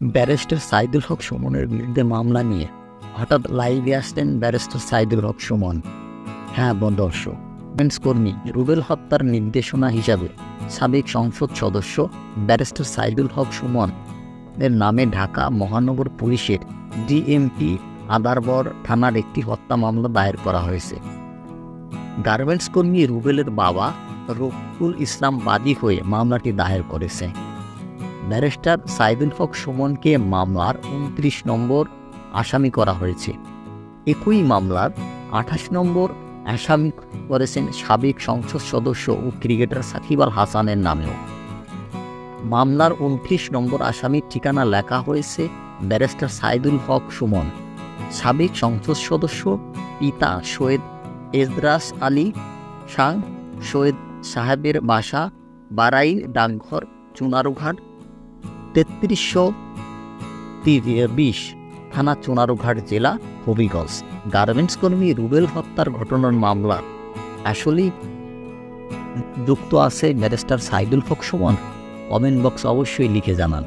Barrister Saidul হক সুমনের বিরুদ্ধে মামলা নিয়ে হঠাৎ লাইভে আসলেন ব্যারিস্টার সাইদুল হক সুমন। হ্যাঁ দর্শক কর্মী রুবেল হত্যার নির্দেশনা হিসাবে সাবেক সংসদ সদস্য ব্যারিস্টার সাইদুল হক সুমন এর নামে ঢাকা মহানগর পুলিশের ডিএমপি আদারবর থানার একটি হত্যা মামলা দায়ের করা হয়েছে। গার্মেন্টস কর্মী রুবেলের বাবা রফুল ইসলাম বাদী হয়ে মামলাটি দায়ের করেছে। ব্যারিস্টার সাইদুল হক সুমনকে মামলার উনত্রিশ নম্বর আসামি করা হয়েছে। একই মামলার আঠাশ নম্বর আসামি করেছেন সাবেক সংসদ সদস্য ও ক্রিকেটার সাকিব আল হাসানের নামেও। মামলার উনত্রিশ নম্বর আসামির ঠিকানা লেখা হয়েছে ব্যারিস্টার সাইদুল হক সুমন। সাবেক সংসদ সদস্য পিতা সৈয়দ এজরাস আলী, শাহ সৈয়দ সাহেবের বাসা বারাই ডাকঘর, চুনারুঘাট তেত্রিশশো বিশ, থানা চুনারুঘাট জেলা হবিগঞ্জ, গার্মেন্টস কর্মী রুবেল হত্যার ঘটনার মামলা। আসলেই যুক্ত আছে barrister Saidul Haque comment box অবশ্যই লিখে জানান।